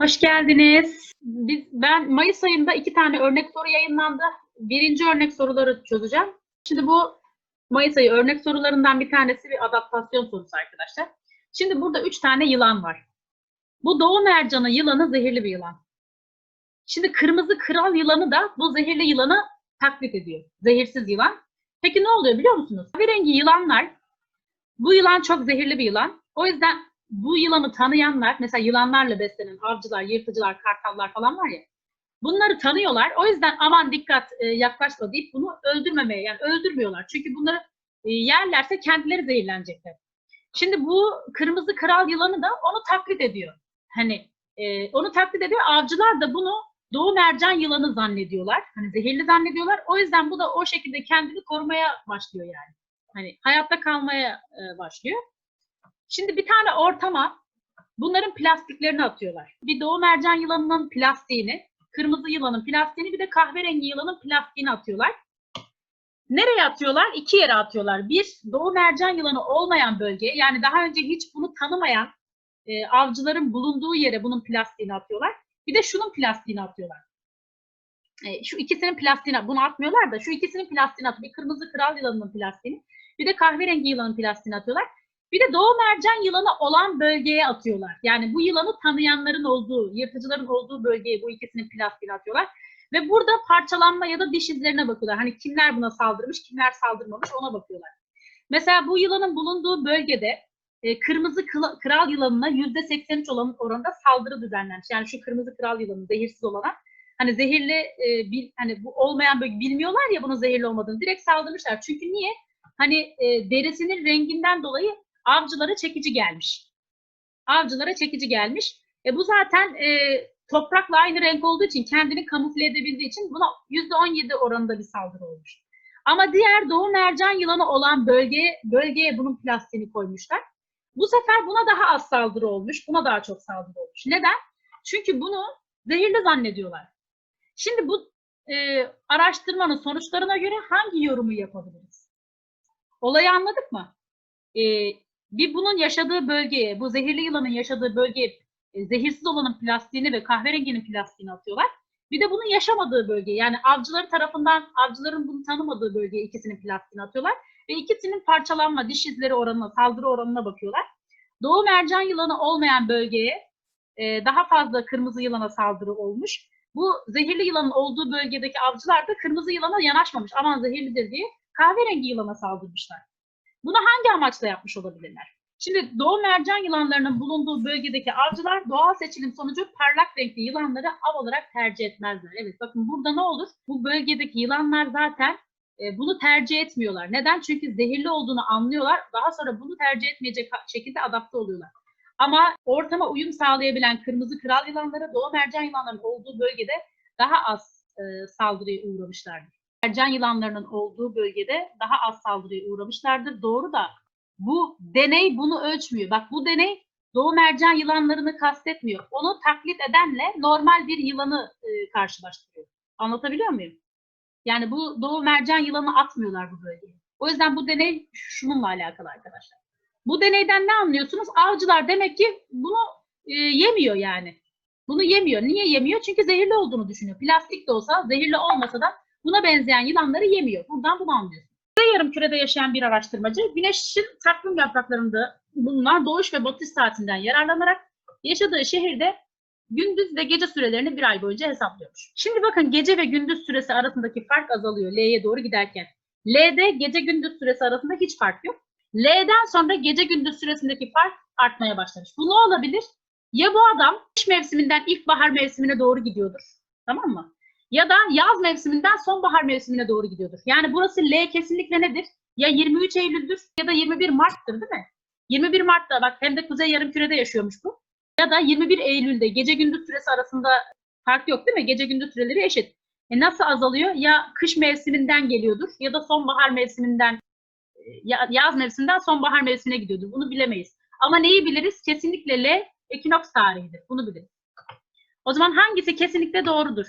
Hoş geldiniz. Biz, ben Mayıs ayında iki tane örnek soru yayınlandı. Birinci örnek soruları çözeceğim. Şimdi bu Mayıs ayı örnek sorularından bir tanesi bir adaptasyon sorusu arkadaşlar. Şimdi burada üç tane yılan var. Bu doğu mercanı yılanı zehirli bir yılan. Şimdi kırmızı kral yılanı da bu zehirli yılanı taklit ediyor. Zehirsiz yılan. Peki ne oluyor biliyor musunuz? Kahverengi yılanlar, bu yılan çok zehirli bir yılan. O yüzden bu yılanı tanıyanlar, mesela yılanlarla beslenen avcılar, yırtıcılar, kartallar falan var ya, bunları tanıyorlar. O yüzden aman dikkat e, yaklaşma deyip bunu öldürmemeye, yani öldürmüyorlar. Çünkü bunları e, yerlerse kendileri zehirlenecekler. Şimdi bu kırmızı kral yılanı da onu taklit ediyor. Hani e, onu taklit ediyor. Avcılar da bunu doğu mercan yılanı zannediyorlar. Hani zehirli zannediyorlar. O yüzden bu da o şekilde kendini korumaya başlıyor yani. Hani hayatta kalmaya başlıyor. Şimdi bir tane ortama bunların plastiklerini atıyorlar. Bir doğu mercan yılanının plastiğini, kırmızı yılanın plastiğini bir de kahverengi yılanın plastiğini atıyorlar. Nereye atıyorlar? İki yere atıyorlar. Bir, doğu mercan yılanı olmayan bölge, yani daha önce hiç bunu tanımayan e, avcıların bulunduğu yere bunun plastiğini atıyorlar. Bir de şunun plastiğini atıyorlar. E, şu ikisinin plastiğini, bunu atmıyorlar da şu ikisinin plastiğini atıyor. Bir kırmızı kral yılanının plastiğini, bir de kahverengi yılanın plastiğini atıyorlar. Bir de doğu mercan yılanı olan bölgeye atıyorlar. Yani bu yılanı tanıyanların olduğu, yırtıcıların olduğu bölgeye bu ikisinin plastiğini atıyorlar. Ve burada parçalanma ya da diş izlerine bakıyorlar. Hani kimler buna saldırmış, kimler saldırmamış ona bakıyorlar. Mesela bu yılanın bulunduğu bölgede e, kırmızı kral yılanına %83 olan oranında saldırı düzenlenmiş. Yani şu kırmızı kral yılanı zehirsiz olana hani zehirli e, bil, hani bu olmayan bölge bilmiyorlar ya bunun zehirli olmadığını direkt saldırmışlar. Çünkü niye? Hani e, derisinin renginden dolayı avcılara çekici gelmiş. Avcılara çekici gelmiş. E bu zaten e, toprakla aynı renk olduğu için kendini kamufle edebildiği için buna %17 oranında bir saldırı olmuş. Ama diğer doğu mercan yılanı olan bölgeye, bölgeye bunun plastiğini koymuşlar. Bu sefer buna daha az saldırı olmuş, buna daha çok saldırı olmuş. Neden? Çünkü bunu zehirli zannediyorlar. Şimdi bu e, araştırmanın sonuçlarına göre hangi yorumu yapabiliriz? Olayı anladık mı? E, bir bunun yaşadığı bölgeye, bu zehirli yılanın yaşadığı bölgeye zehirsiz olanın plastiğini ve kahverenginin plastiğini atıyorlar. Bir de bunun yaşamadığı bölgeye, yani avcıları tarafından, avcıların bunu tanımadığı bölgeye ikisinin plastiğini atıyorlar. Ve ikisinin parçalanma, diş izleri oranına, saldırı oranına bakıyorlar. Doğu mercan yılanı olmayan bölgeye e, daha fazla kırmızı yılana saldırı olmuş. Bu zehirli yılanın olduğu bölgedeki avcılar da kırmızı yılana yanaşmamış. Aman zehirlidir diye kahverengi yılana saldırmışlar. Bunu hangi amaçla yapmış olabilirler? Şimdi doğu mercan yılanlarının bulunduğu bölgedeki avcılar doğal seçilim sonucu parlak renkli yılanları av olarak tercih etmezler. Evet bakın burada ne olur? Bu bölgedeki yılanlar zaten e, bunu tercih etmiyorlar. Neden? Çünkü zehirli olduğunu anlıyorlar. Daha sonra bunu tercih etmeyecek şekilde adapte oluyorlar. Ama ortama uyum sağlayabilen kırmızı kral yılanları doğu mercan yılanlarının olduğu bölgede daha az e, saldırıya uğramışlardır. Mercan yılanlarının olduğu bölgede daha az saldırıya uğramışlardır. Doğru da bu deney bunu ölçmüyor. Bak bu deney doğu mercan yılanlarını kastetmiyor. Onu taklit edenle normal bir yılanı e, karşılaştırıyor. Anlatabiliyor muyum? Yani bu doğu mercan yılanı atmıyorlar bu bölgeye. O yüzden bu deney şununla alakalı arkadaşlar. Bu deneyden ne anlıyorsunuz? Avcılar demek ki bunu e, yemiyor yani. Bunu yemiyor. Niye yemiyor? Çünkü zehirli olduğunu düşünüyor. Plastik de olsa, zehirli olmasa da buna benzeyen yılanları yemiyor. Buradan bunu anlıyorsunuz. Kuzey yarım kürede yaşayan bir araştırmacı, güneşin takvim yapraklarında bulunan doğuş ve batış saatinden yararlanarak yaşadığı şehirde gündüz ve gece sürelerini bir ay boyunca hesaplıyormuş. Şimdi bakın gece ve gündüz süresi arasındaki fark azalıyor L'ye doğru giderken. L'de gece gündüz süresi arasında hiç fark yok. L'den sonra gece gündüz süresindeki fark artmaya başlamış. Bu ne olabilir? Ya bu adam kış mevsiminden ilkbahar mevsimine doğru gidiyordur. Tamam mı? Ya da yaz mevsiminden sonbahar mevsimine doğru gidiyordur. Yani burası L kesinlikle nedir? Ya 23 Eylül'dür ya da 21 Mart'tır değil mi? 21 Mart'ta bak hem de Kuzey Yarımküre'de yaşıyormuş bu. Ya da 21 Eylül'de gece gündüz süresi arasında fark yok değil mi? Gece gündüz süreleri eşit. E nasıl azalıyor? Ya kış mevsiminden geliyordur ya da sonbahar mevsiminden ya- yaz mevsiminden sonbahar mevsimine gidiyordur. Bunu bilemeyiz. Ama neyi biliriz? Kesinlikle L ekinoks tarihidir. Bunu biliriz. O zaman hangisi kesinlikle doğrudur?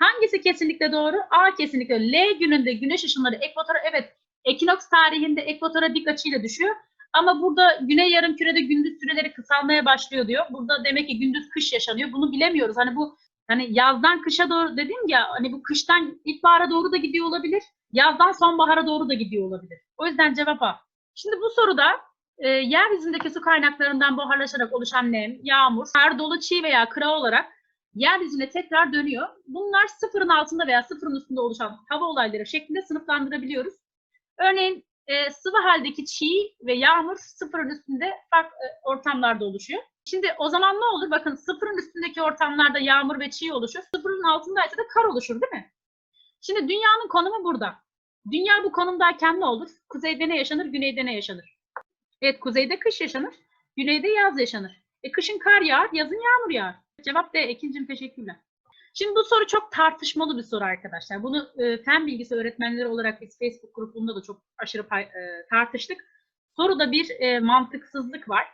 Hangisi kesinlikle doğru? A kesinlikle. L gününde güneş ışınları ekvatora evet ekinoks tarihinde ekvatora dik açıyla düşüyor. Ama burada güney yarımkürede gündüz süreleri kısalmaya başlıyor diyor. Burada demek ki gündüz kış yaşanıyor. Bunu bilemiyoruz. Hani bu hani yazdan kışa doğru dedim ya hani bu kıştan ilkbahara doğru da gidiyor olabilir. Yazdan sonbahara doğru da gidiyor olabilir. O yüzden cevap A. Şimdi bu soruda e, yeryüzündeki su kaynaklarından buharlaşarak oluşan nem, yağmur, kar, dolu, çiğ veya kıra olarak yeryüzüne tekrar dönüyor. Bunlar sıfırın altında veya sıfırın üstünde oluşan hava olayları şeklinde sınıflandırabiliyoruz. Örneğin e, sıvı haldeki çiğ ve yağmur sıfırın üstünde farklı e, ortamlarda oluşuyor. Şimdi o zaman ne olur? Bakın sıfırın üstündeki ortamlarda yağmur ve çiğ oluşur. Sıfırın altındaysa da kar oluşur değil mi? Şimdi dünyanın konumu burada. Dünya bu konumdayken ne olur? Kuzeyde ne yaşanır, güneyde ne yaşanır? Evet, kuzeyde kış yaşanır, güneyde yaz yaşanır. E kışın kar yağar, yazın yağmur yağar. Cevap D. Ekincim teşekkürler. Şimdi bu soru çok tartışmalı bir soru arkadaşlar. Bunu e, fen bilgisi öğretmenleri olarak biz Facebook grubunda da çok aşırı pay- e, tartıştık. Soruda bir e, mantıksızlık var.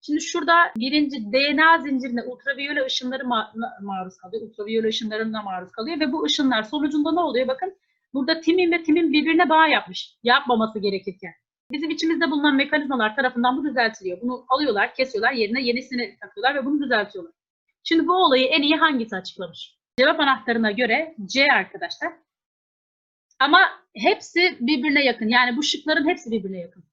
Şimdi şurada birinci DNA zincirine ultraviyole ışınları ma- maruz kalıyor. Ultraviyole ışınlarına maruz kalıyor ve bu ışınlar sonucunda ne oluyor? Bakın burada timin ve timin birbirine bağ yapmış. Yapmaması gerekirken. Bizim içimizde bulunan mekanizmalar tarafından bu düzeltiliyor. Bunu alıyorlar, kesiyorlar, yerine yenisini takıyorlar ve bunu düzeltiyorlar. Şimdi bu olayı en iyi hangisi açıklamış? Cevap anahtarına göre C arkadaşlar. Ama hepsi birbirine yakın. Yani bu şıkların hepsi birbirine yakın.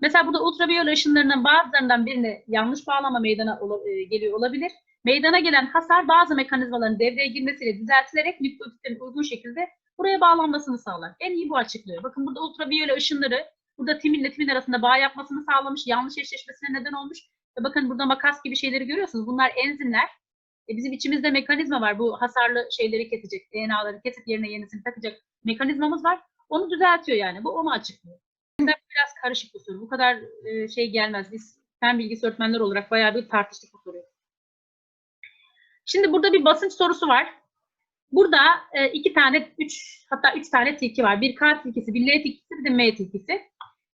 Mesela burada ultraviyole ışınlarının bazılarından birine yanlış bağlama meydana e, geliyor olabilir. Meydana gelen hasar bazı mekanizmaların devreye girmesiyle düzeltilerek nükleotitlerin uygun şekilde buraya bağlanmasını sağlar. En iyi bu açıklıyor. Bakın burada ultraviyole ışınları burada timinle timin arasında bağ yapmasını sağlamış, yanlış eşleşmesine neden olmuş. Ve bakın burada makas gibi şeyleri görüyorsunuz. Bunlar enzimler. E bizim içimizde mekanizma var. Bu hasarlı şeyleri kesecek, DNA'ları kesip yerine yenisini takacak mekanizmamız var. Onu düzeltiyor yani. Bu onu açıklıyor. Aslında Biraz karışık bir soru. Bu kadar e, şey gelmez. Biz fen bilgisi öğretmenleri olarak bayağı bir tartıştık bu soruyu. Şimdi burada bir basınç sorusu var. Burada e, iki tane, üç hatta üç tane tilki var. Bir K tilkisi, bir L tilkisi, bir de M tilkisi.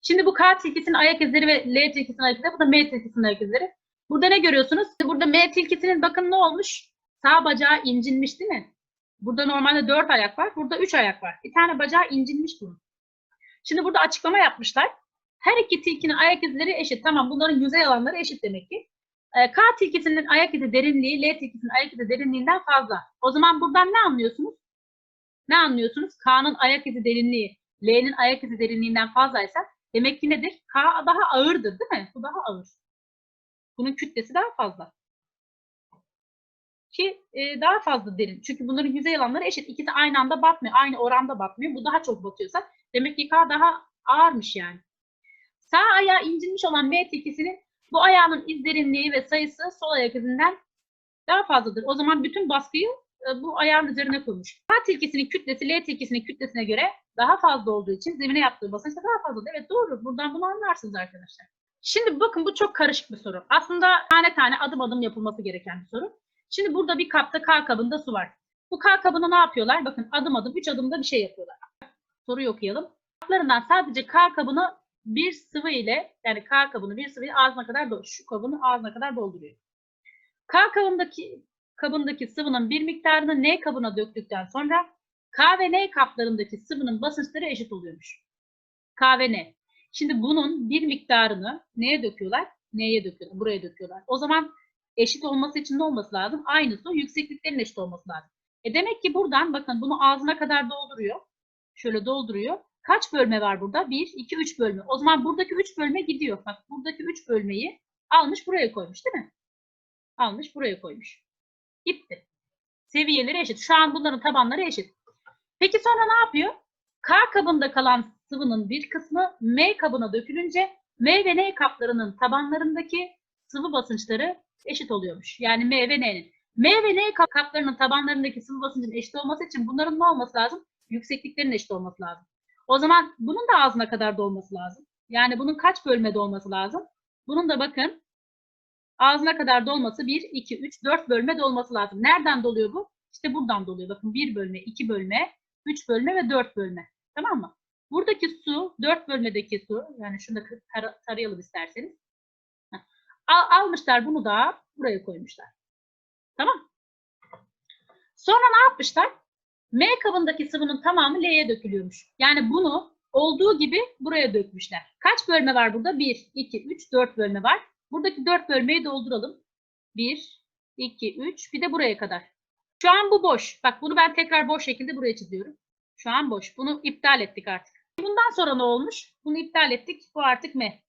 Şimdi bu K tilkisinin ayak izleri ve L tilkisinin ayak izleri, bu da M tilkisinin ayak izleri. Burada ne görüyorsunuz? Burada M tilkisinin bakın ne olmuş? Sağ bacağı incinmiş değil mi? Burada normalde dört ayak var. Burada üç ayak var. Bir tane bacağı incinmiş bunun. Şimdi burada açıklama yapmışlar. Her iki tilkinin ayak izleri eşit. Tamam bunların yüzey alanları eşit demek ki. Ee, K tilkisinin ayak izi derinliği L tilkisinin ayak izi derinliğinden fazla. O zaman buradan ne anlıyorsunuz? Ne anlıyorsunuz? K'nın ayak izi derinliği L'nin ayak izi derinliğinden fazlaysa demek ki nedir? K daha ağırdır değil mi? Bu daha ağır. Bunun kütlesi daha fazla. Ki e, daha fazla derin. Çünkü bunların yüzey alanları eşit. İkisi aynı anda batmıyor. Aynı oranda batmıyor. Bu daha çok batıyorsa demek ki K daha ağırmış yani. Sağ ayağı incinmiş olan M tilkisinin bu ayağının iz derinliği ve sayısı sol ayak izinden daha fazladır. O zaman bütün baskıyı bu ayağın üzerine koymuş. K tilkisinin kütlesi L tilkisinin kütlesine göre daha fazla olduğu için zemine yaptığı basınç da daha fazladır. Evet doğru. Buradan bunu anlarsınız arkadaşlar. Şimdi bakın bu çok karışık bir soru. Aslında tane tane adım adım yapılması gereken bir soru. Şimdi burada bir kapta K kabında su var. Bu K kabını ne yapıyorlar? Bakın adım adım, üç adımda bir şey yapıyorlar. Soruyu okuyalım. Kaplarından sadece K kabını bir sıvı ile yani K kabını bir sıvı ile ağzına kadar şu kabını ağzına kadar dolduruyor. K kabındaki kabındaki sıvının bir miktarını N kabına döktükten sonra K ve N kaplarındaki sıvının basınçları eşit oluyormuş. K ve N. Şimdi bunun bir miktarını neye döküyorlar? N'ye döküyorlar. Buraya döküyorlar. O zaman eşit olması için ne olması lazım? Aynı su yüksekliklerin eşit olması lazım. E demek ki buradan bakın bunu ağzına kadar dolduruyor. Şöyle dolduruyor. Kaç bölme var burada? 1, 2, 3 bölme. O zaman buradaki 3 bölme gidiyor. Bak buradaki 3 bölmeyi almış buraya koymuş değil mi? Almış buraya koymuş. Gitti. Seviyeleri eşit. Şu an bunların tabanları eşit. Peki sonra ne yapıyor? K kabında kalan sıvının bir kısmı M kabına dökülünce M ve N kaplarının tabanlarındaki sıvı basınçları eşit oluyormuş. Yani M ve N'nin. M ve N kap- kaplarının tabanlarındaki sıvı basıncın eşit olması için bunların ne olması lazım? Yüksekliklerin eşit olması lazım. O zaman bunun da ağzına kadar dolması lazım. Yani bunun kaç bölmede olması lazım? Bunun da bakın ağzına kadar dolması 1, 2, 3, 4 bölme dolması lazım. Nereden doluyor bu? İşte buradan doluyor. Bakın 1 bölme, 2 bölme, 3 bölme ve 4 bölme. Tamam mı? Buradaki su, 4 bölmedeki su, yani şunu da tar- tarayalım isterseniz. Al- almışlar bunu da buraya koymuşlar. Tamam. Sonra ne yapmışlar? M kabındaki sıvının tamamı L'ye dökülüyormuş. Yani bunu olduğu gibi buraya dökmüşler. Kaç bölme var burada? 1, 2, 3, 4 bölme var. Buradaki 4 bölmeyi dolduralım. 1, 2, 3 bir de buraya kadar. Şu an bu boş. Bak bunu ben tekrar boş şekilde buraya çiziyorum. Şu an boş. Bunu iptal ettik artık. Bundan sonra ne olmuş? Bunu iptal ettik. Bu artık M.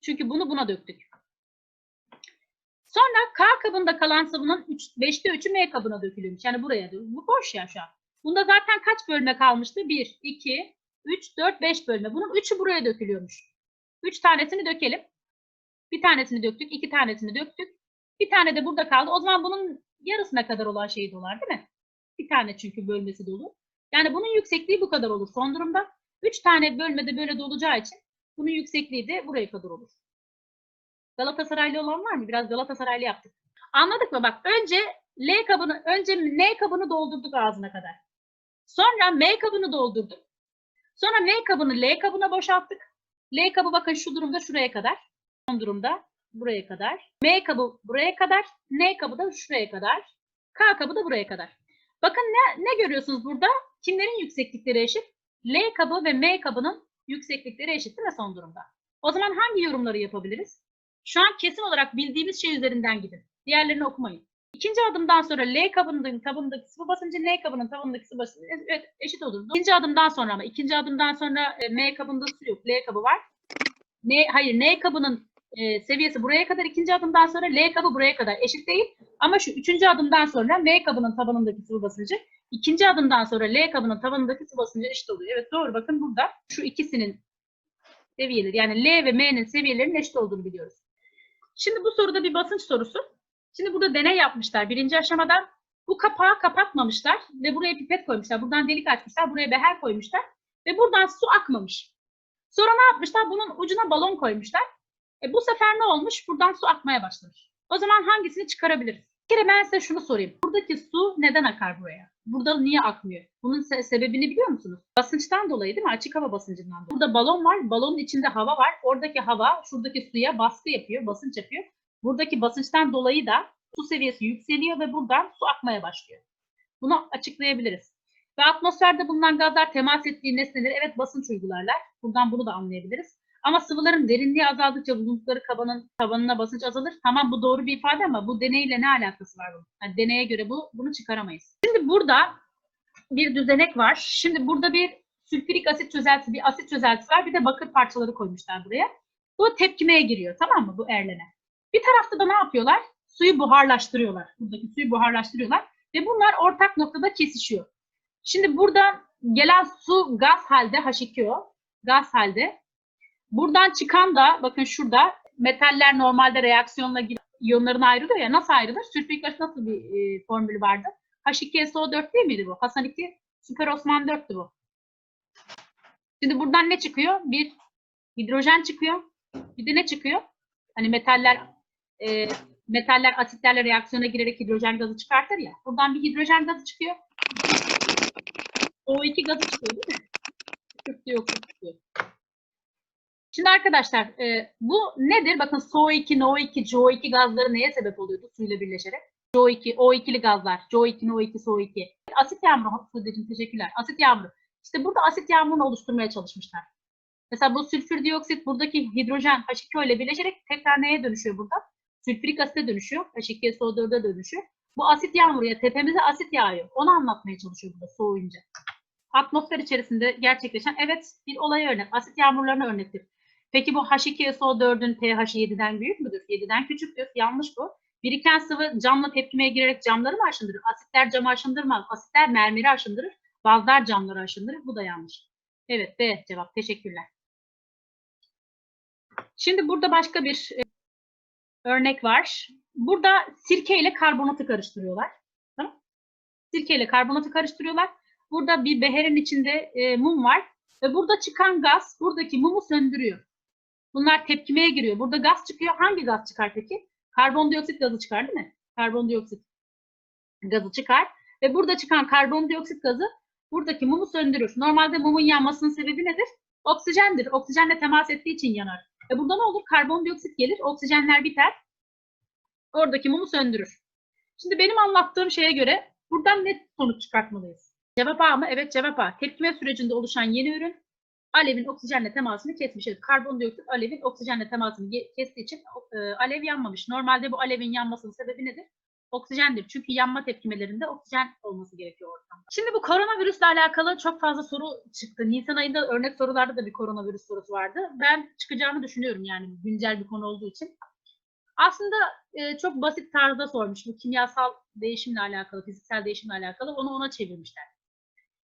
Çünkü bunu buna döktük. Sonra K kabında kalan sıvının 5'te 3'ü M kabına dökülüyormuş. Yani buraya. Bu boş ya şu an. Bunda zaten kaç bölme kalmıştı? 1, 2, 3, 4, 5 bölme. Bunun 3'ü buraya dökülüyormuş. 3 tanesini dökelim. Bir tanesini döktük, iki tanesini döktük. Bir tane de burada kaldı. O zaman bunun yarısına kadar olan şey dolar değil mi? Bir tane çünkü bölmesi dolu. Yani bunun yüksekliği bu kadar olur son durumda. 3 tane bölmede böyle dolacağı için bunun yüksekliği de buraya kadar olur. Galatasaraylı olan var mı? Biraz Galatasaraylı yaptık. Anladık mı? Bak önce L kabını, önce N kabını doldurduk ağzına kadar. Sonra M kabını doldurduk. Sonra M kabını L kabına boşalttık. L kabı bakın şu durumda şuraya kadar. Son durumda buraya kadar. M kabı buraya kadar. N kabı da şuraya kadar. K kabı da buraya kadar. Bakın ne, ne görüyorsunuz burada? Kimlerin yükseklikleri eşit? L kabı ve M kabının yükseklikleri eşit değil mi son durumda? O zaman hangi yorumları yapabiliriz? Şu an kesin olarak bildiğimiz şey üzerinden gidin. Diğerlerini okumayın. İkinci adımdan sonra L kabının tabanındaki sıvı basıncı N kabının tabanındaki sıvı basıncı evet, eşit olurdu. İkinci adımdan sonra ama ikinci adımdan sonra e, M kabında su yok. L kabı var. N, hayır N kabının e, seviyesi buraya kadar ikinci adımdan sonra L kabı buraya kadar eşit değil. Ama şu üçüncü adımdan sonra M kabının tabanındaki sıvı basıncı ikinci adımdan sonra L kabının tabanındaki sıvı basıncı eşit oluyor. Evet doğru bakın burada şu ikisinin seviyeleri yani L ve M'nin seviyelerinin eşit olduğunu biliyoruz. Şimdi bu soruda bir basınç sorusu. Şimdi burada deney yapmışlar. Birinci aşamadan bu kapağı kapatmamışlar ve buraya pipet koymuşlar. Buradan delik açmışlar. Buraya beher koymuşlar. Ve buradan su akmamış. Sonra ne yapmışlar? Bunun ucuna balon koymuşlar. E bu sefer ne olmuş? Buradan su akmaya başlamış. O zaman hangisini çıkarabiliriz? Bir kere ben size şunu sorayım. Buradaki su neden akar buraya? Burada niye akmıyor? Bunun se- sebebini biliyor musunuz? Basınçtan dolayı değil mi? Açık hava basıncından dolayı. Burada balon var. Balonun içinde hava var. Oradaki hava şuradaki suya baskı yapıyor, basınç yapıyor. Buradaki basınçtan dolayı da su seviyesi yükseliyor ve buradan su akmaya başlıyor. Bunu açıklayabiliriz. Ve atmosferde bulunan gazlar temas ettiği nesneleri evet basınç uygularlar. Buradan bunu da anlayabiliriz. Ama sıvıların derinliği azaldıkça bulundukları kabanın tabanına basınç azalır. Tamam bu doğru bir ifade ama bu deneyle ne alakası var bunun? Yani deneye göre bu bunu çıkaramayız. Şimdi burada bir düzenek var. Şimdi burada bir sülfürik asit çözeltisi, bir asit çözeltisi var. Bir de bakır parçaları koymuşlar buraya. Bu tepkimeye giriyor tamam mı bu erleme? Bir tarafta da ne yapıyorlar? Suyu buharlaştırıyorlar. Buradaki suyu buharlaştırıyorlar. Ve bunlar ortak noktada kesişiyor. Şimdi burada gelen su gaz halde H2O. Gaz halde. Buradan çıkan da bakın şurada metaller normalde reaksiyonla iyonlarına ayrılıyor ya. Nasıl ayrılır? Sülfürik asit nasıl bir e, formülü vardı? H2SO4 değil miydi bu? Hasan 2 Süper Osman 4'tü bu. Şimdi buradan ne çıkıyor? Bir hidrojen çıkıyor. Bir de ne çıkıyor? Hani metaller e, metaller asitlerle reaksiyona girerek hidrojen gazı çıkartır ya. Buradan bir hidrojen gazı çıkıyor. O2 gazı çıkıyor değil mi? Kürk dioksit çıkıyor. Şimdi arkadaşlar e, bu nedir? Bakın SO2, NO2, CO2 gazları neye sebep oluyordu suyla birleşerek? CO2, O2'li gazlar. CO2, NO2, SO2. Asit yağmuru, Sude'cim teşekkürler. Asit yağmuru. İşte burada asit yağmurunu oluşturmaya çalışmışlar. Mesela bu sülfür dioksit buradaki hidrojen H2O ile birleşerek tekrar neye dönüşüyor burada? Sülfürik asite dönüşüyor. H2SO4'e dönüşüyor. Bu asit yağmuru ya tepemize asit yağıyor. Onu anlatmaya çalışıyor burada soğuyunca. Atmosfer içerisinde gerçekleşen evet bir olay örnek. Asit yağmurlarına örnektir. Peki bu H2SO4'ün pH'i 7'den büyük müdür? 7'den küçüktür. Yanlış bu. Biriken sıvı camla tepkimeye girerek camları mı aşındırır? Asitler camı aşındırmaz. Asitler mermeri aşındırır. Bazılar camları aşındırır. Bu da yanlış. Evet B cevap. Teşekkürler. Şimdi burada başka bir e, örnek var. Burada sirke ile karbonatı karıştırıyorlar. Tamam? Sirke ile karbonatı karıştırıyorlar. Burada bir beherin içinde e, mum var. Ve burada çıkan gaz buradaki mumu söndürüyor. Bunlar tepkimeye giriyor. Burada gaz çıkıyor. Hangi gaz çıkar peki? Karbondioksit gazı çıkar değil mi? Karbondioksit gazı çıkar. Ve burada çıkan karbondioksit gazı buradaki mumu söndürür. Normalde mumun yanmasının sebebi nedir? Oksijendir. Oksijenle temas ettiği için yanar. E burada ne olur? Karbondioksit gelir. Oksijenler biter. Oradaki mumu söndürür. Şimdi benim anlattığım şeye göre buradan ne sonuç çıkartmalıyız? Cevap A mı? Evet cevap A. Tepkime sürecinde oluşan yeni ürün alevin oksijenle temasını kesmiş. Evet, karbondioksit alevin oksijenle temasını kestiği için e, alev yanmamış. Normalde bu alevin yanmasının sebebi nedir? Oksijendir. Çünkü yanma tepkimelerinde oksijen olması gerekiyor ortamda. Şimdi bu koronavirüsle alakalı çok fazla soru çıktı. Nisan ayında örnek sorularda da bir koronavirüs sorusu vardı. Ben çıkacağını düşünüyorum yani güncel bir konu olduğu için. Aslında e, çok basit tarzda sormuş. Bu kimyasal değişimle alakalı, fiziksel değişimle alakalı. Onu ona çevirmişler.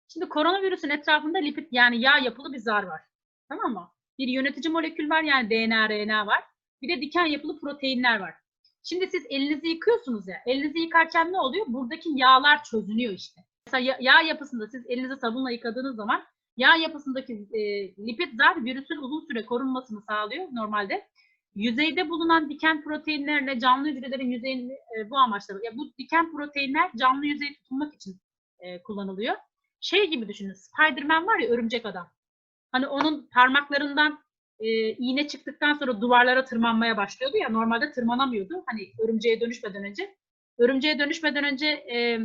Şimdi koronavirüsün etrafında lipid yani yağ yapılı bir zar var. Tamam mı? Bir yönetici molekül var yani DNA, RNA var. Bir de diken yapılı proteinler var. Şimdi siz elinizi yıkıyorsunuz ya. Elinizi yıkarken ne oluyor? Buradaki yağlar çözünüyor işte. Mesela ya- yağ yapısında siz elinizi sabunla yıkadığınız zaman yağ yapısındaki e, lipid zar virüsün uzun süre korunmasını sağlıyor normalde. Yüzeyde bulunan diken proteinlerle canlı hücrelerin yüzeyini e, bu amaçla ya bu diken proteinler canlı yüzeye tutunmak için e, kullanılıyor. Şey gibi düşünün. Spider-Man var ya örümcek adam. Hani onun parmaklarından e, iğne çıktıktan sonra duvarlara tırmanmaya başlıyordu ya normalde tırmanamıyordu. Hani örümceğe dönüşmeden önce. Örümceğe dönüşmeden önce e,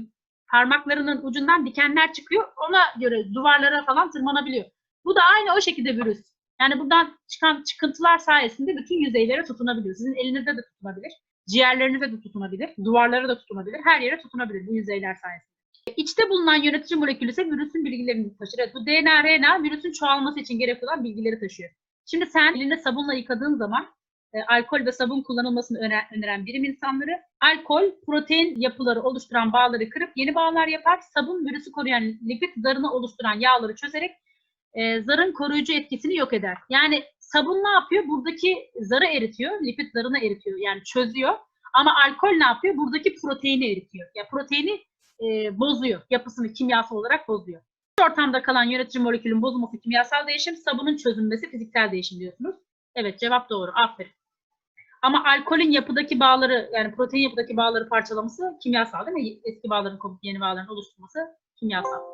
parmaklarının ucundan dikenler çıkıyor. Ona göre duvarlara falan tırmanabiliyor. Bu da aynı o şekilde virüs. Yani buradan çıkan çıkıntılar sayesinde bütün yüzeylere tutunabiliyor. Sizin elinizde de tutunabilir. Ciğerlerinize de tutunabilir. Duvarlara da tutunabilir. Her yere tutunabilir bu yüzeyler sayesinde. İçte bulunan yönetici molekülü ise virüsün bilgilerini taşır. Evet, bu DNA, RNA virüsün çoğalması için gerekli olan bilgileri taşıyor. Şimdi sen elinde sabunla yıkadığın zaman e, alkol ve sabun kullanılmasını öner- öneren bilim insanları alkol protein yapıları oluşturan bağları kırıp yeni bağlar yapar. Sabun virüsü koruyan lipid zarını oluşturan yağları çözerek e, zarın koruyucu etkisini yok eder. Yani sabun ne yapıyor? Buradaki zarı eritiyor, lipid zarını eritiyor. Yani çözüyor. Ama alkol ne yapıyor? Buradaki proteini eritiyor. Ya proteini e, bozuyor. Yapısını kimyasal olarak bozuyor. Ortamda kalan yönetici molekülün bozulması kimyasal değişim, sabunun çözünmesi fiziksel değişim diyorsunuz. Evet cevap doğru. Aferin. Ama alkolün yapıdaki bağları yani protein yapıdaki bağları parçalaması kimyasal değil mi? Eski bağların kopup yeni bağların oluşturması kimyasal.